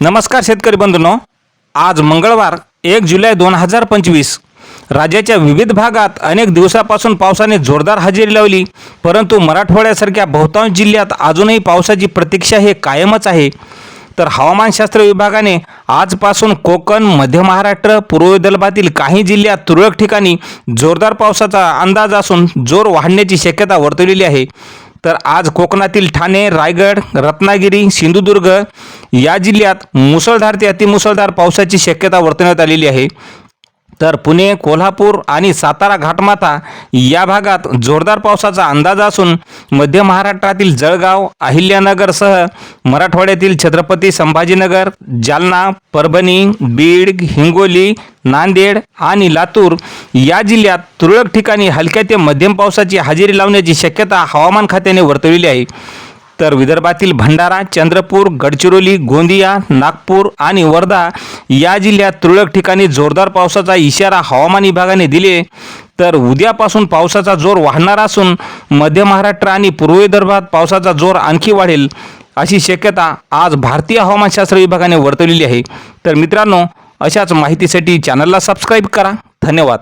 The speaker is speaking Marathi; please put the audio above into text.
नमस्कार शेतकरी बंधूंनो. आज मंगळवार एक जुलै दोन हजार पंचवीस. राज्याच्या विविध भागात अनेक दिवसापासून पावसाने जोरदार हजेरी लावली परंतु मराठवाड्यासारख्या बहुतांश जिल्ह्यात अजूनही पावसाची प्रतीक्षा हे कायमच आहे. तर हवामानशास्त्र विभागाने आजपासून कोकण मध्य महाराष्ट्र पूर्व विदर्भातील काही जिल्ह्यात तुरळक ठिकाणी जोरदार पावसाचा अंदाज असून जोर वाढण्याची शक्यता वर्तवलेली आहे. तर आज कोकणातील ठाणे रायगड रत्नागिरी सिंधुदुर्ग या जिल्ह्यात मुसळधार ते अतिमुसळधार पावसाची शक्यता वर्तवण्यात आलेली आहे. तर पुणे कोल्हापूर आणि सातारा घाटमाथा या भागात जोरदार पावसाचा अंदाज असून मध्य महाराष्ट्रातील जळगाव अहिल्यानगरसह मराठवाड्यातील छत्रपती संभाजीनगर जालना परभणी बीड हिंगोली नांदेड आणि लातूर या जिल्ह्यात तुरळक ठिकाणी हलक्या ते मध्यम पावसाची हजेरी लावण्याची शक्यता हवामान खात्याने वर्तविली आहे. तर विदर्भातील भंडारा चंद्रपूर गडचिरोली गोंदिया नागपूर आणि वर्धा या जिल्ह्यात तुरळक ठिकाणी जोरदार पावसाचा इशारा हवामान विभागाने दिले. तर उद्यापासून पावसाचा जोर वाढणार असून मध्य महाराष्ट्र आणि पूर्व विदर्भात पावसाचा जोर आणखी वाढेल अशी शक्यता आज भारतीय हवामानशास्त्र विभागाने वर्तवलेली आहे. तर मित्रांनो अशाच माहितीसाठी चॅनलला सबस्क्राईब करा. धन्यवाद.